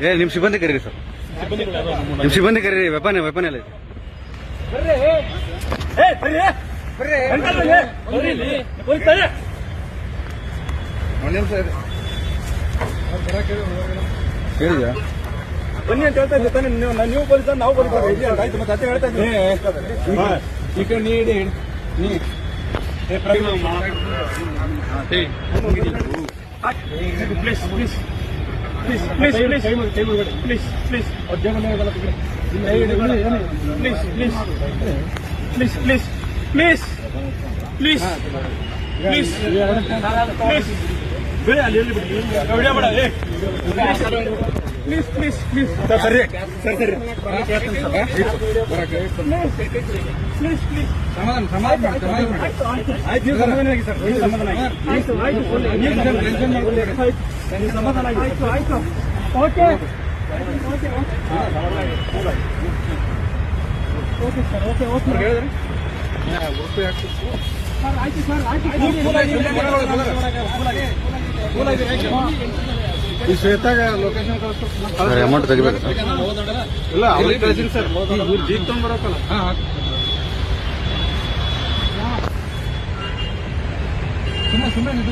ಏ ನಿಮ್ ಸಿಬ್ಬಂದಿ ಕರೀರಿ ಸರ್. ನಿಮ್ ಸಿಬ್ಬಂದಿ ಕರೀರಿ ವೆಪನ್ ವೆಪನ್ ಎಲ್ಲ ಒಂದ್ ನಿಮಿಷ ಹೇಳಿದ್ಯಾ ಬನ್ನಿ ಅಂತ ಹೇಳ್ತಾ ಇದ್ದೆ ತಾನೆ ನೀವು ನೀವು ಪೊಲೀಸ್ ನಾವು ಪೊಲೀಸ್ ಇಲ್ಲಿ ಅಂತ ಆಯ್ತು ಮತ್ತೆ ಅದೇ ಹೇಳ್ತಾ ಇದ್ದೀನಿ ಈ ಕಡೆ ನೀ ಇಡಿ ನೀ please Prajna please please please please please please please please please please please please please please please please please sir ಸರಿ ಸರ್ ಸರಿ ಪ್ಲೀಸ್ ಪ್ಲೀಸ್ ಸಮಾಧಾನ ಸಮಾಧಾನ ಸಮಾಧಾನ ಆಯ್ತು ನೀವು ಸಮಾಧಾನ ಆಗಿ ಸರ್ ನೀವು ಸಮಾಧಾನ ಆಗಿ ಆಯ್ತು ಆಯ್ತು ನೀವು ಟೆನ್ಷನ್ ಮಾಡ್ಕೊಳ್ಳಿ ಆಯ್ತು ನೀವು ಸಮಾಧಾನ ಆಗಿ ಆಯ್ತು ಆಯ್ತು okay okay sir okay okay ಹೇಳಿದ್ರಿ ಸರ್ ಆಯ್ತು ಸರ್ ಆಯ್ತು ಈ ಶ್ವೇತಾಗ ಲೊಕೇಶನ್ ಸರ್ ಅಮೌಂಟ್ ತೆಗಿಬೇಕು. ಸರ್ ಇಲ್ಲ ಅವ್ರಿಗೆ ಕಳ್ಸಿನಿ ಸರ್ ಇವ್ರು ಜೀಪ್ ತಗೊಂಡ್ಬರಕ್ಕಲ್ಲ ಸುಮ್ಮನೆ ಸುಮ್ಮನೆ